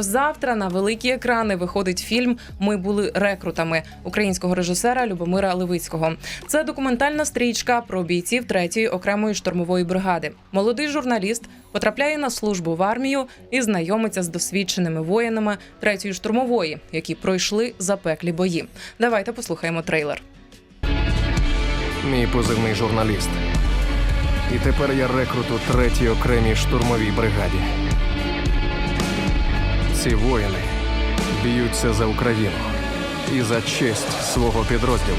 Завтра на великі екрани виходить фільм Ми були рекрутами українського режисера Любомира Левицького. Це документальна стрічка про бійців третьої окремої штурмової бригади. Молодий журналіст потрапляє на службу в армію і знайомиться з досвідченими воїнами третьої штурмової, які пройшли запеклі бої. Давайте послухаємо трейлер. Мій позивний журналіст. І тепер я рекрут у третій окремій штурмовій бригаді. Ці воїни б'ються за Україну і за честь свого підрозділу.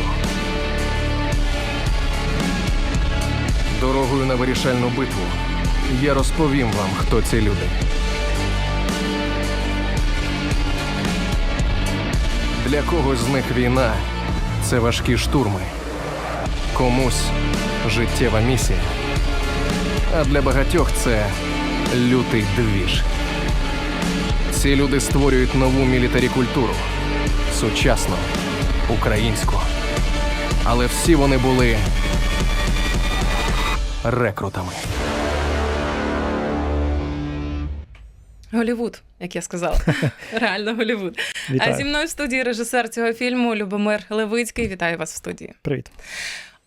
Дорогою на вирішальну битву я розповім вам, хто ці люди. Для когось з них війна це важкі штурми комусь життєва місія. А для багатьох це лютий двіж. Ці люди створюють нову мілітарі культуру, сучасну, українську. Але всі вони були рекрутами. Голівуд, як я сказала, реально Голівуд. А зі мною в студії режисер цього фільму Любомир Левицький. Вітаю вас в студії. Привіт.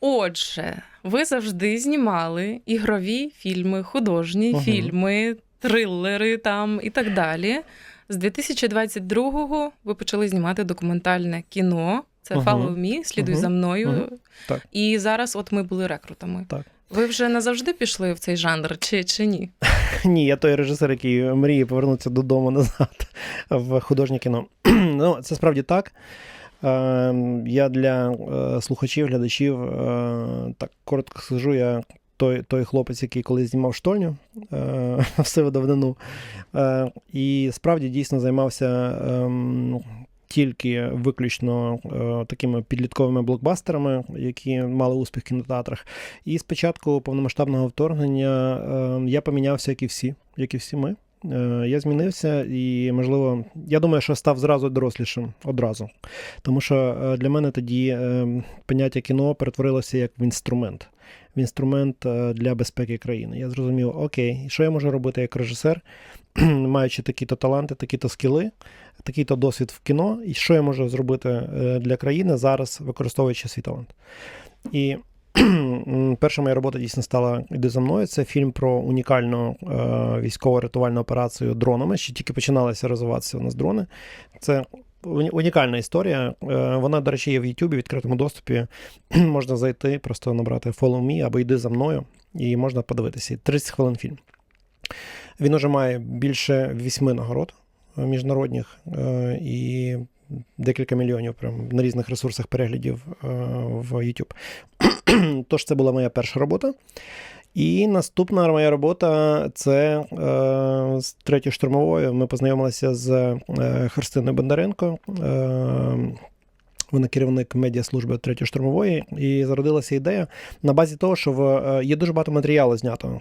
Отже, ви завжди знімали ігрові фільми, художні Мгм. фільми, трилери там і так далі. З 2022-го ви почали знімати документальне кіно. Це Мгм. Follow Me, слідуй Мгм. за мною. Мгм. Так. І зараз, от ми були рекрутами. Так. Ви вже назавжди пішли в цей жанр, чи, чи ні? Ні, я той режисер, який мріє повернутися додому назад в художнє кіно. ну, це справді так. Е, я для е, слухачів, глядачів е, так коротко скажу, я той, той хлопець, який колись знімав штольню е, все давнину. Е, і справді дійсно займався. ем, тільки виключно е, такими підлітковими блокбастерами, які мали успіх в кінотеатрах. І з початку повномасштабного вторгнення е, я помінявся, як і всі, як і всі ми. Е, я змінився і, можливо, я думаю, що став зразу дорослішим одразу. Тому що е, для мене тоді е, поняття кіно перетворилося як в інструмент. В інструмент е, для безпеки країни. Я зрозумів, окей, що я можу робити як режисер, маючи такі-то таланти, такі-то скіли, такий-то досвід в кіно, і що я можу зробити е, для країни зараз, використовуючи свій талант. І перша моя робота дійсно стала «Іди за мною. Це фільм про унікальну е, військово-рятувальну операцію дронами. Ще тільки починалися розвиватися у нас дрони. Це унікальна історія. Е, вона, до речі, є в YouTube, в відкритому доступі. можна зайти, просто набрати Follow Me або йди за мною, і можна подивитися. 30 хвилин фільм. Він уже має більше вісьми нагород е, міжнародних е, і декілька мільйонів прям на різних ресурсах переглядів в YouTube. Тож це була моя перша робота. І наступна моя робота це е, з третьою штурмовою. Ми познайомилися з е, Христиною Бондаренко. Е, вона керівник медіаслужби третьої штурмової, і зародилася ідея на базі того, що в, е, є дуже багато матеріалу знято.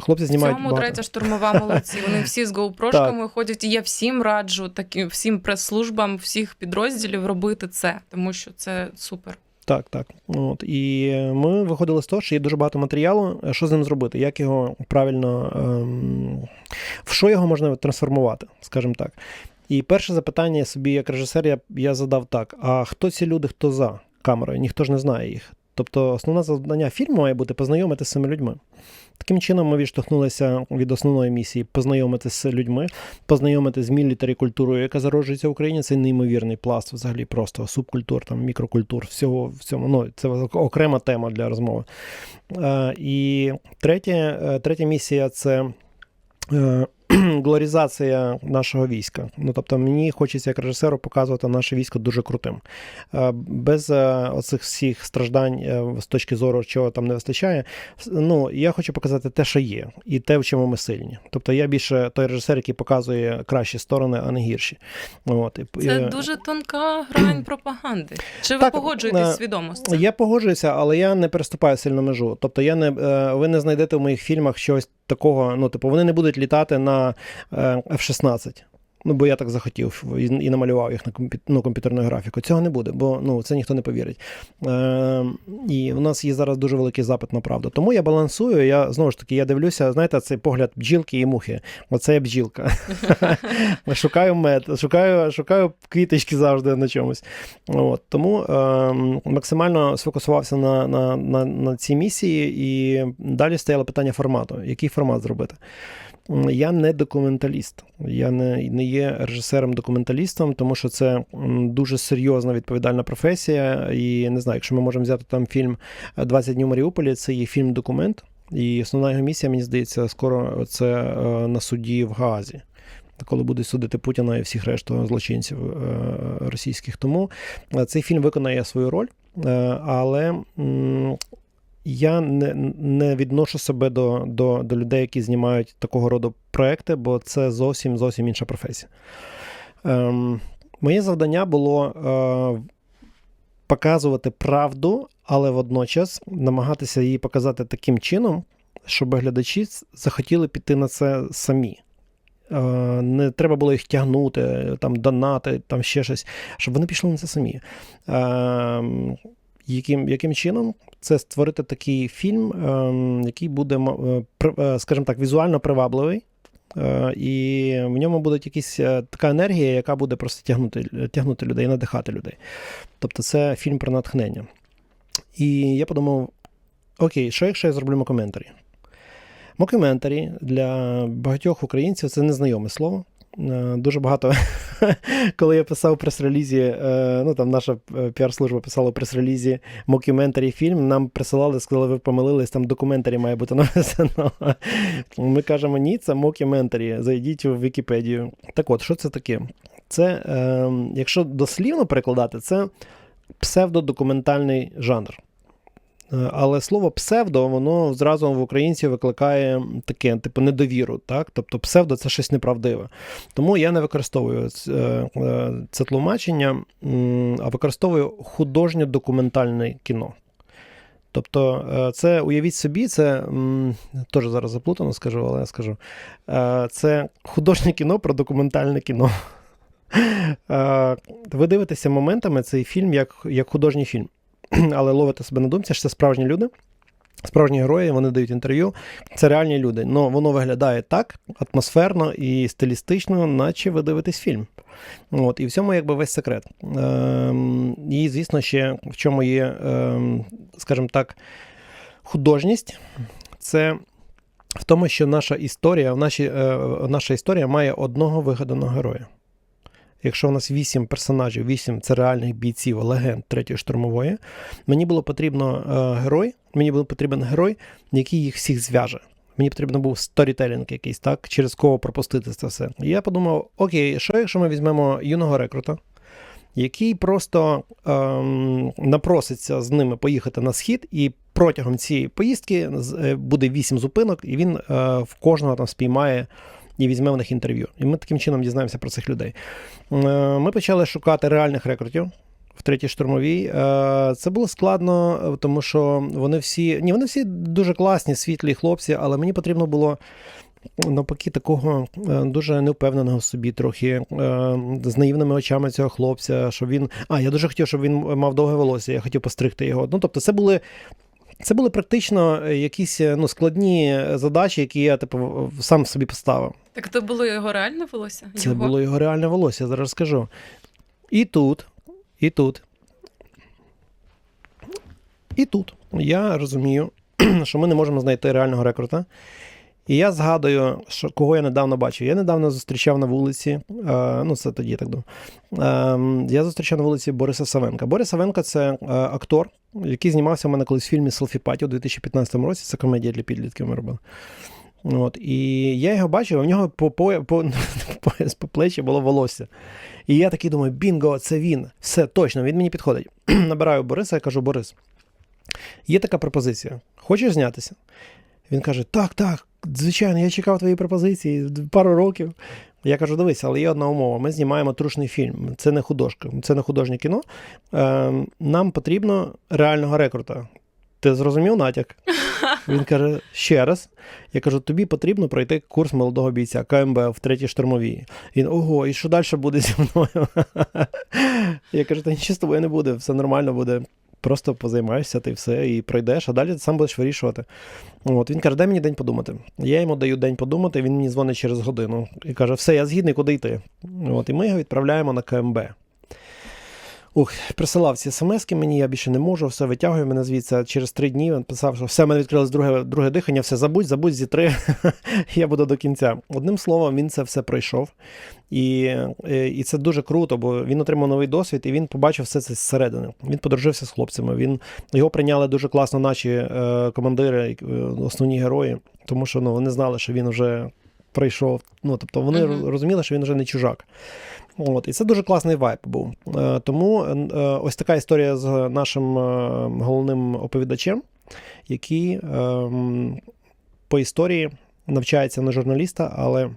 Хлопці знімають Цьому багато. третя штурмова молодці. Вони всі з гоупрошками ходять. І я всім раджу такі всім прес-службам всіх підрозділів робити це, тому що це супер. Так, так. От. І ми виходили з того, що є дуже багато матеріалу. Що з ним зробити? Як його правильно, ем, в що його можна трансформувати, скажімо так. І перше запитання собі, як режисер, я, я задав так: а хто ці люди, хто за камерою? Ніхто ж не знає їх. Тобто основне завдання фільму має бути познайомити з цими людьми. Таким чином, ми відштовхнулися від основної місії познайомити з людьми, познайомити з мілітарі культурою, яка зароджується в Україні. Це неймовірний пласт, взагалі просто субкультур, там мікрокультур, всього всьому. Ну це окрема тема для розмови. Е, і третє, е, третя місія це. Глорізація нашого війська. Ну тобто, мені хочеться як режисеру показувати наше військо дуже крутим. Е, Без е, оцих всіх страждань е, з точки зору, чого там не вистачає. Ну, я хочу показати те, що є, і те, в чому ми сильні. Тобто я більше той режисер, який показує кращі сторони, а не гірші. От. Це дуже тонка грань пропаганди. Чи ви Так, погоджуєтесь свідомо з цим? Я погоджуюся, але я не переступаю сильно межу. Тобто, я не ви не знайдете в моїх фільмах щось такого. Ну, типу, вони не будуть літати на е, F-16. Ну, бо я так захотів і, намалював їх на ну, комп'ютерну графіку. Цього не буде, бо ну, це ніхто не повірить. Е, і у нас є зараз дуже великий запит на правду. Тому я балансую. Я знову ж таки я дивлюся, знаєте, цей погляд бджілки і мухи. Оце я бджілка. шукаю мед, шукаю, шукаю квіточки завжди на чомусь. От, тому е, максимально сфокусувався на, на, на, на цій місії, і далі стояло питання формату. Який формат зробити? Я не документаліст, я не, не є режисером-документалістом, тому що це дуже серйозна відповідальна професія. І не знаю, якщо ми можемо взяти там фільм «20 днів Маріуполі, це є фільм-документ. І основна його місія, мені здається, скоро це е, на суді в Гаазі. Коли буде судити Путіна і всіх решту злочинців е, російських. Тому е, цей фільм виконає свою роль, але я не, не відношу себе до, до, до людей, які знімають такого роду проекти, бо це зовсім зовсім інша професія. Ем, моє завдання було е, показувати правду, але водночас намагатися її показати таким чином, щоб глядачі захотіли піти на це самі. Е, Не треба було їх тягнути, там, донати, там ще щось, щоб вони пішли на це самі. Ем, яким, яким чином? Це створити такий фільм, ем, який буде, е, е, скажімо так, візуально привабливий. Е, І в ньому буде якась така енергія, яка буде просто тягнути, тягнути людей, надихати людей. Тобто це фільм про натхнення. І я подумав: окей, що якщо я зроблю мокументарі? Мокюментарі для багатьох українців це незнайоме слово. Е, Дуже багато, коли я писав прес-релізі, е, ну там наша е, піар-служба писала прес-релізі мокюментарі фільм, нам присилали, сказали, ви помилились, там документарі має бути написано. Ми кажемо, ні, це мокюментарі. Зайдіть в Вікіпедію. Так от, що це таке? Це, е, якщо дослівно перекладати, це псевдодокументальний жанр. Е, Але слово псевдо, воно зразу в українців викликає таке, типу, недовіру. Так? Тобто псевдо це щось неправдиве. Тому я не використовую е, е, це тлумачення, а використовую художньо-документальне кіно. Тобто, це уявіть собі, це теж зараз заплутано скажу, але я скажу. Це художнє кіно про документальне кіно. Ви дивитеся моментами цей фільм як, як художній фільм але ловите себе на думці, що це справжні люди, справжні герої, вони дають інтерв'ю. Це реальні люди. Ну воно виглядає так атмосферно і стилістично, наче ви дивитесь фільм. От, і в цьому якби весь секрет. Ем, і, звісно, ще в чому є, ем, скажімо так, художність. Це в тому, що наша історія, наші, е, наша історія має одного вигаданого героя. Якщо у нас вісім персонажів, вісім це реальних бійців, легенд третьої штурмової, мені було потрібно е, герой, мені був потрібен герой, який їх всіх зв'яже. Мені потрібен був сторітелінг якийсь, так, через кого пропустити це все. І я подумав: окей, що якщо ми візьмемо юного рекрута, який просто ем, напроситься з ними поїхати на схід, і протягом цієї поїздки е, буде вісім зупинок, і він е, в кожного там спіймає і візьме в них інтерв'ю. І ми таким чином дізнаємося про цих людей. Е, Ми почали шукати реальних рекрутів. В третій штурмовій Е, це було складно, е, тому що вони всі ні, вони всі дуже класні, світлі хлопці, але мені потрібно було навпаки такого дуже невпевненого в собі, трохи з наївними очами цього хлопця. Щоб він. А, я дуже хотів, щоб він мав довге волосся, я хотів постригти його. Ну, тобто, це були. Це були практично е, якісь е, ну, складні задачі, які я типу сам собі поставив. Так то було його реальне волосся? Це Його? було його реальне волосся, я зараз скажу. І тут, і тут. І тут. Я розумію, що ми не можемо знайти реального рекрута. І я згадую, що кого я недавно бачив. Я недавно зустрічав на вулиці, е, ну це тоді так думаю. Е, я зустрічав на вулиці Бориса Савенка. Борис Савенко це е, актор, який знімався в мене колись в фільмі Селфіпаті у 2015 році. Це комедія для підлітків ми робили. От, і я його бачив, а в нього по, по, по, по плечі було волосся. І я такий думаю, бінго, це він. Все, точно, він мені підходить. Набираю Бориса і кажу: Борис, є така пропозиція. Хочеш знятися? Він каже: Так, так, звичайно, я чекав твоєї пропозиції пару років. Я кажу: дивись, але є одна умова. Ми знімаємо трушний фільм. Це не художка, це не художнє кіно. Е, нам потрібно реального рекрута. ти зрозумів натяк? Він каже: ще раз. Я кажу, тобі потрібно пройти курс молодого бійця КМБ в третій штурмовій. Він ого, і що далі буде зі мною? Я кажу, та нічого з тобою не буде, все нормально буде. Просто позаймаєшся, ти все, і пройдеш, а далі ти сам будеш вирішувати. От він каже, дай мені день подумати. Я йому даю день подумати, він мені дзвонить через годину і каже: все, я згідний, куди йти. От, і ми його відправляємо на КМБ. Ух, присилав ці смски мені, я більше не можу, все витягує мене звідси. Через три дні він писав, що все, мене відкрилось друге, друге дихання, все забудь, забудь зі три. я буду до кінця. Одним словом, він це все пройшов. І, е, і це дуже круто, бо він отримав новий досвід і він побачив все це зсередини. Він подружився з хлопцями. Він його прийняли дуже класно наші е, командири, е, основні герої, тому що ну, вони знали, що він вже прийшов. Ну тобто вони Мгм. розуміли, що він вже не чужак. От, і це дуже класний вайб був. Е, тому е, ось така історія з нашим е, головним оповідачем, який е, по історії навчається на журналіста, але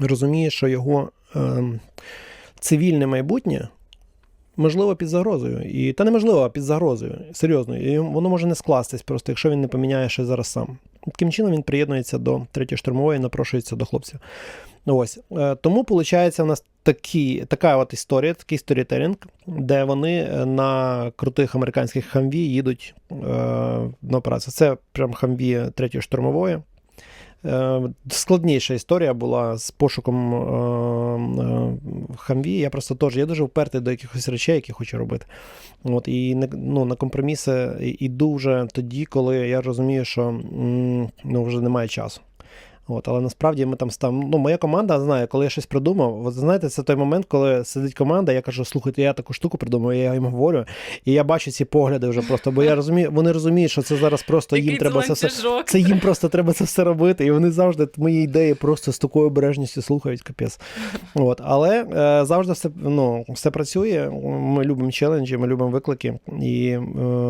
розуміє, що його е, цивільне майбутнє можливо під загрозою. І та неможливо, а під загрозою. Серйозно. І воно може не скластись, просто якщо він не поміняє щось зараз сам. Таким чином він приєднується до третьої штурмової, напрошується до хлопців. Ну, Ось. Е, Тому, виходить, у нас такі, така от історія, такий сторітелінг, де вони е, на крутих американських хамві їдуть е, на операцію. Це прям хамві третьої штурмової. Е, Складніша історія була з пошуком е, е, хамві. Я просто теж я дуже впертий до якихось речей, які хочу робити. От, і не- ну, на компроміси іду вже тоді, коли я розумію, що ну, вже немає часу. От, але насправді ми там став. Ну, моя команда знає, коли я щось придумав. От знаєте, це той момент, коли сидить команда, я кажу, слухайте, я таку штуку придумав, я їм говорю, і я бачу ці погляди вже просто, бо я розумію, вони розуміють, що це зараз просто їм Який треба це все. Це їм просто треба це все робити, і вони завжди мої ідеї просто з такою обережністю слухають, капець. От, але е, завжди все, ну, все працює. Ми любимо челенджі, ми любимо виклики. І е,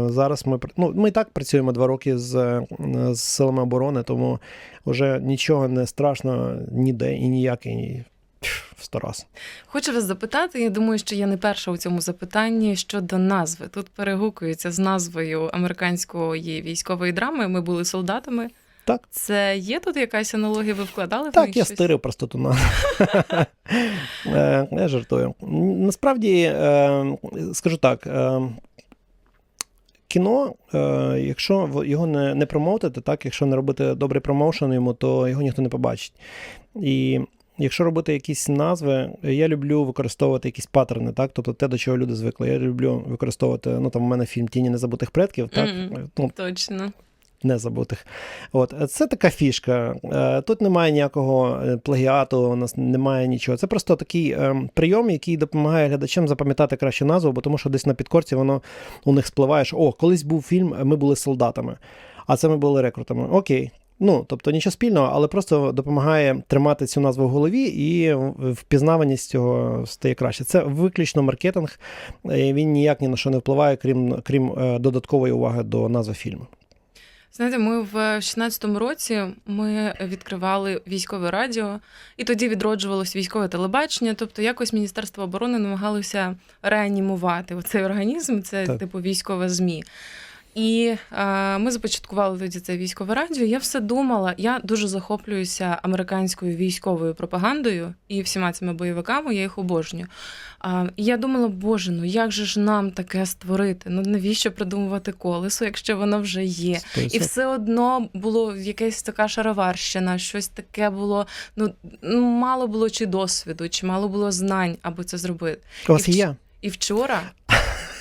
зараз ми ну, ми і так працюємо два роки з, е, з силами оборони, тому вже нічого не страшно ніде і ніяке, ні. пф, В сто раз. Хочу вас запитати, я думаю, що я не перша у цьому запитанні щодо назви. Тут перегукується з назвою американської військової драми. Ми були солдатами. Так. Це є тут якась аналогія? Ви вкладали в Так, них я щось? стирив просто ту назву. Е, Я жартую. Насправді, е, скажу так. Кіно, е, якщо його не, не промоутити, так, якщо не робити добрий промоушен йому, то його ніхто не побачить. І якщо робити якісь назви, я люблю використовувати якісь паттерни, так, тобто те, до чого люди звикли. Я люблю використовувати, ну там у мене фільм Тіні незабутих предків, так, Мгм. ну, Точно. Незабутих. От це така фішка. Е, Тут немає ніякого е, плагіату, у нас немає нічого. Це просто такий е, прийом, який допомагає глядачам запам'ятати краще назву, бо тому що десь на підкорці воно у них спливає, що о, колись був фільм, ми були солдатами, а це ми були рекрутами. Окей. Ну, тобто нічого спільного, але просто допомагає тримати цю назву в голові, і впізнаваність цього стає краще. Це виключно маркетинг, він ніяк ні на що не впливає, крім, крім додаткової уваги до назви фільму. Знаєте, ми в 16-му році ми відкривали військове радіо, і тоді відроджувалось військове телебачення. Тобто, якось Міністерство оборони намагалося реанімувати цей організм, це Так. типу військове ЗМІ. І е, ми започаткували тоді це військове радіо. Я все думала, я дуже захоплююся американською військовою пропагандою і всіма цими бойовиками, я їх обожнюю. А, і я думала, боже, ну як же ж нам таке створити? Ну навіщо придумувати колесо, якщо воно вже є? І все одно було якась така шароварщина, щось таке було. Ну ну, мало було чи досвіду, чи мало було знань, аби це зробити. У вас і вч- І вчора,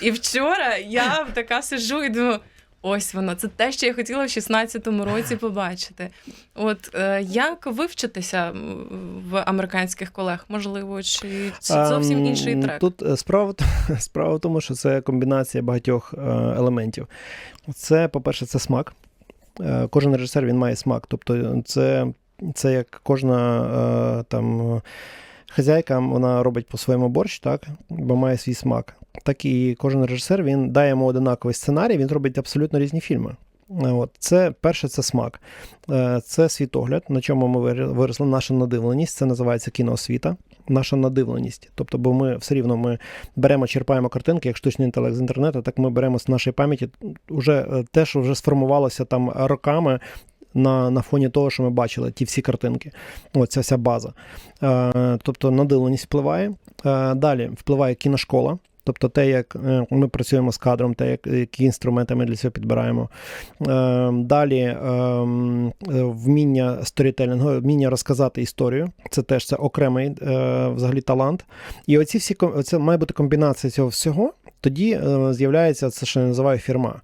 і вчора я така сижу і думаю. Ось воно, це те, що я хотіла в 16-му році побачити. От е, як ви вчитеся м, в американських колег? Можливо, чи, зовсім Ем, інший трек? Тут е, справа, справа в тому, що це комбінація багатьох е, елементів. Це, по-перше, це смак. Е, Кожен режисер він має смак. Тобто, це, це як кожна там. Хазяйка вона робить по-своєму борщ, так, бо має свій смак. Так і кожен режисер він дає йому одинаковий сценарій, він робить абсолютно різні фільми. От. Це перше, це смак, Е, це світогляд, на чому ми виросли, наша надивленість, це називається кіноосвіта. Наша надивленість. Тобто, бо ми все рівно ми беремо, черпаємо картинки, як штучний інтелект з інтернету, так ми беремо з нашої пам'яті уже е, те, що вже сформувалося там роками. На, на фоні того, що ми бачили, ті всі картинки. Оця вся база. Е, тобто надивленість впливає. Е, далі впливає кіношкола. Тобто те, як е, ми працюємо з кадром, те, як, які інструменти ми для цього підбираємо. Е, Далі ем, е, вміння сторітелінгу, вміння розказати історію. Це теж це окремий е, взагалі талант. І оці всі це має бути комбінація цього всього. Тоді з'являється це, що я називаю фірма.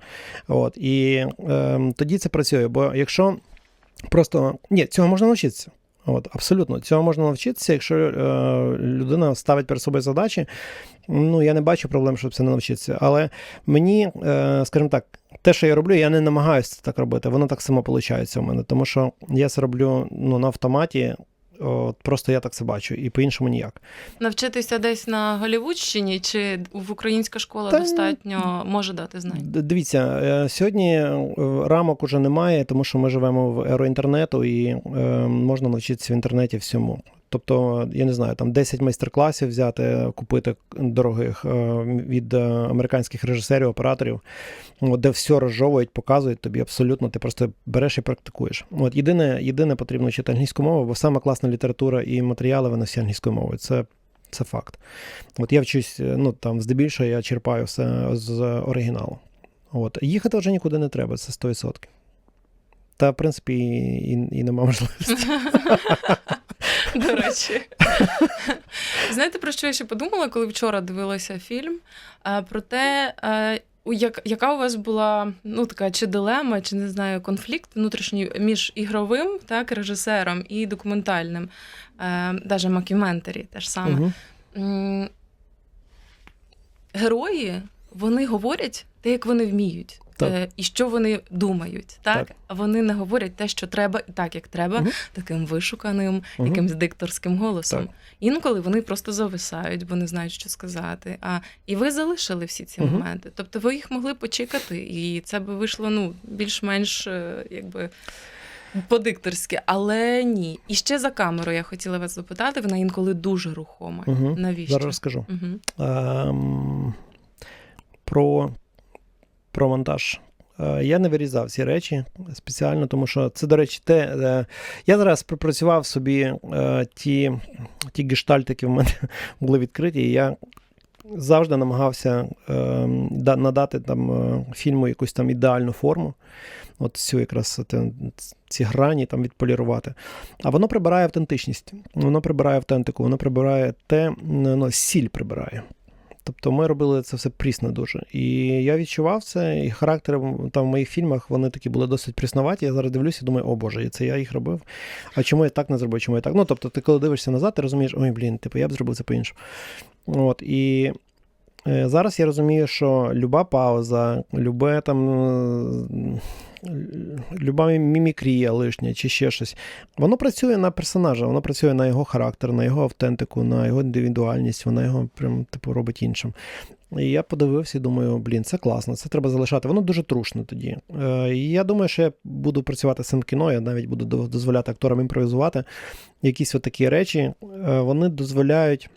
От, і е, тоді це працює. Бо якщо просто ні, цього можна навчитися. От, абсолютно, цього можна навчитися, якщо людина ставить перед собою задачі. Ну, я не бачу проблем, щоб це не навчитися. Але мені, е, скажімо так, те, що я роблю, я не намагаюся так робити. Воно так само виходить у мене, тому що я це роблю ну, на автоматі. От, просто я так це бачу, і по-іншому ніяк. Навчитися десь на Голівудщині чи в українська школа Та- достатньо може дати знання? Дивіться, е, сьогодні е, рамок уже немає, тому що ми живемо в еру інтернету і е, можна навчитися в інтернеті всьому. Тобто, я не знаю, там 10 майстер-класів взяти, купити дорогих е, від е, американських режисерів, операторів, де все розжовують, показують тобі абсолютно, ти просто береш і практикуєш. От єдине, єдине потрібно вчити англійську мову, бо саме класна література і матеріали вони всі англійською мовою. Це, це факт. От я вчусь, е, ну там здебільшого я черпаю все з оригіналу. От. Їхати вже нікуди не треба, це 100%. Та, в принципі, і, і, і нема можливості. До речі. Знаєте, про що я ще подумала, коли вчора дивилася фільм? Про те, як, яка у вас була ну, така чи дилема, чи не знаю, конфлікт внутрішній між ігровим так, режисером і документальним, навіть макюментарі теж саме. М, Герої вони говорять те, як вони вміють, Так. е, і що вони думають. Так? Так. Вони не говорять те, що треба, і так, як треба, Мгм. таким вишуканим, Мгм. якимсь дикторським голосом. Так. Інколи вони просто зависають, бо не знають, що сказати. А і ви залишили всі ці Мгм. моменти. Тобто ви їх могли почекати, і це би вийшло ну, більш-менш е, якби. По-дикторськи, але ні. І ще за камерою я хотіла вас запитати, вона інколи дуже рухома. Мгм. Навіщо? Зараз розкажу. Угу. Ем, про, про монтаж. Е, Я не вирізав ці речі спеціально, тому що це, до речі, те. е, Я зараз пропрацював собі е, ті, ті гештальти, які в мене були відкриті, і я завжди намагався надати там фільму якусь там ідеальну форму. От цю якраз ці грані там відполірувати. А воно прибирає автентичність, воно прибирає автентику, воно прибирає те, ну, сіль прибирає. Тобто ми робили це все прісно дуже. І я відчував це, і характери там в моїх фільмах вони такі були досить прісноваті. Я зараз дивлюся і думаю, о Боже, це я їх робив. А чому я так не зробив? Чому я так? Ну, тобто, ти коли дивишся назад, ти розумієш, ой, блін, типу, я б зробив це по-іншому. От, і е, зараз я розумію, що люба пауза, любе там. Люба мімікрія лишня чи ще щось, воно працює на персонажа, воно працює на його характер, на його автентику, на його індивідуальність, вона його прям типу робить іншим. І я подивився і думаю, блін, це класно, це треба залишати. Воно дуже трушне тоді. Е, я думаю, що я буду працювати з цим кіно, я навіть буду дозволяти акторам імпровізувати. Якісь от такі речі, е, вони дозволяють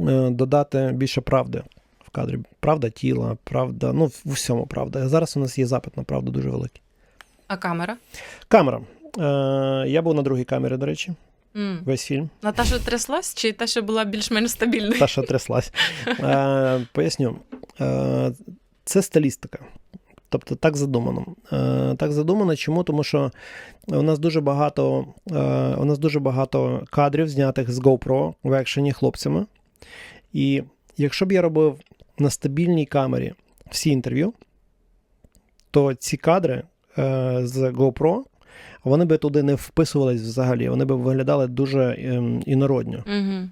е, додати більше правди кадрі. Правда тіла, правда, ну, в усьому правда. Зараз у нас є запит на правду дуже великий. А камера? Камера. Е, Я був на другій камері, до речі, М. весь фільм. На та, що тряслась, чи та, що була більш-менш стабільною? Та, що тряслась. Е, Поясню. Е, Це стилістика. Тобто так задумано. Е, Так задумано. Чому? Тому що у нас дуже багато, е, у нас дуже багато кадрів, знятих з GoPro в екшені хлопцями. І якщо б я робив на стабільній камері всі інтерв'ю, то ці кадри е, з GoPro, вони би туди не вписувались взагалі, вони би виглядали дуже ем, інородньо. Угу.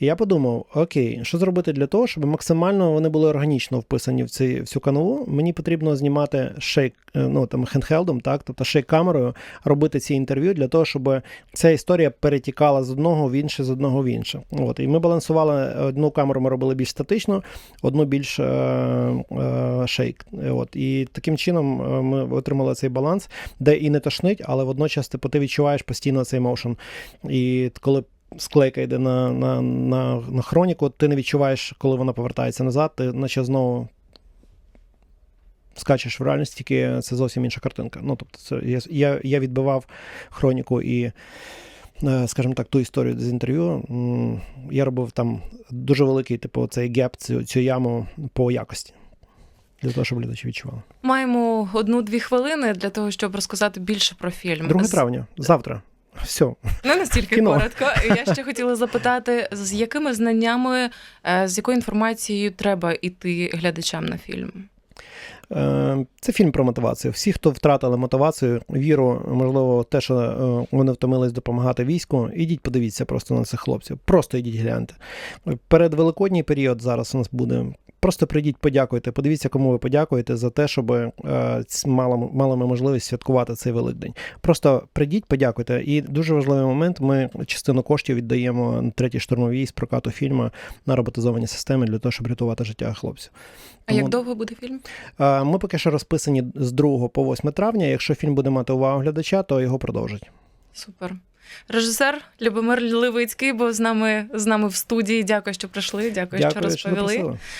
І я подумав: окей, що зробити для того, щоб максимально вони були органічно вписані в, цей, в цю канву. Мені потрібно знімати шейк, е, ну там хендхелдом, так, тобто шейк-камерою, робити ці інтерв'ю для того, щоб ця історія перетікала з одного в інше, з одного в інше. От, і ми балансували одну камеру, ми робили більш статично, одну більш е, е, шейк. От, і таким чином е, ми отримали цей баланс, де і не тошнить, але водночас типу, ти відчуваєш постійно цей моушен. І коли склейка йде на, на, на, на хроніку, ти не відчуваєш, коли вона повертається назад, ти наче знову скачеш в реальність, тільки це зовсім інша картинка. Ну, тобто, це, я, я, я відбивав хроніку і, е, скажімо так, ту історію з інтерв'ю. Я робив там дуже великий, типу, цей геп, цю, цю яму по якості. Для того, щоб глядачі відчували. Маємо одну-дві хвилини для того, щоб розказати більше про фільм. 2 травня, завтра. Все. Не настільки Кіно. коротко. Я ще хотіла запитати, з якими знаннями, е, з якою інформацією треба йти глядачам на фільм? Е, Це фільм про мотивацію. Всі, хто втратили мотивацію, віру, можливо, те, що е, вони втомились допомагати війську, ідіть, подивіться просто на цих хлопців. Просто ідіть гляньте. Перед великодній період зараз у нас буде. Просто прийдіть, подякуйте. Подивіться, кому ви подякуєте за те, щоб е, мали, мали ми можливість святкувати цей Великдень. Просто прийдіть, подякуйте. І дуже важливий момент. Ми частину коштів віддаємо на третій штурмовій з прокату фільму на роботизовані системи для того, щоб рятувати життя хлопців. А як довго буде фільм? Е, Ми поки що розписані з 2 по 8 травня. Якщо фільм буде мати увагу глядача, то його продовжать. Супер. Режисер Любомир Левицький був з нами з нами в студії. Дякую, що прийшли. Дякую, що Дякую, що розповіли. запросили.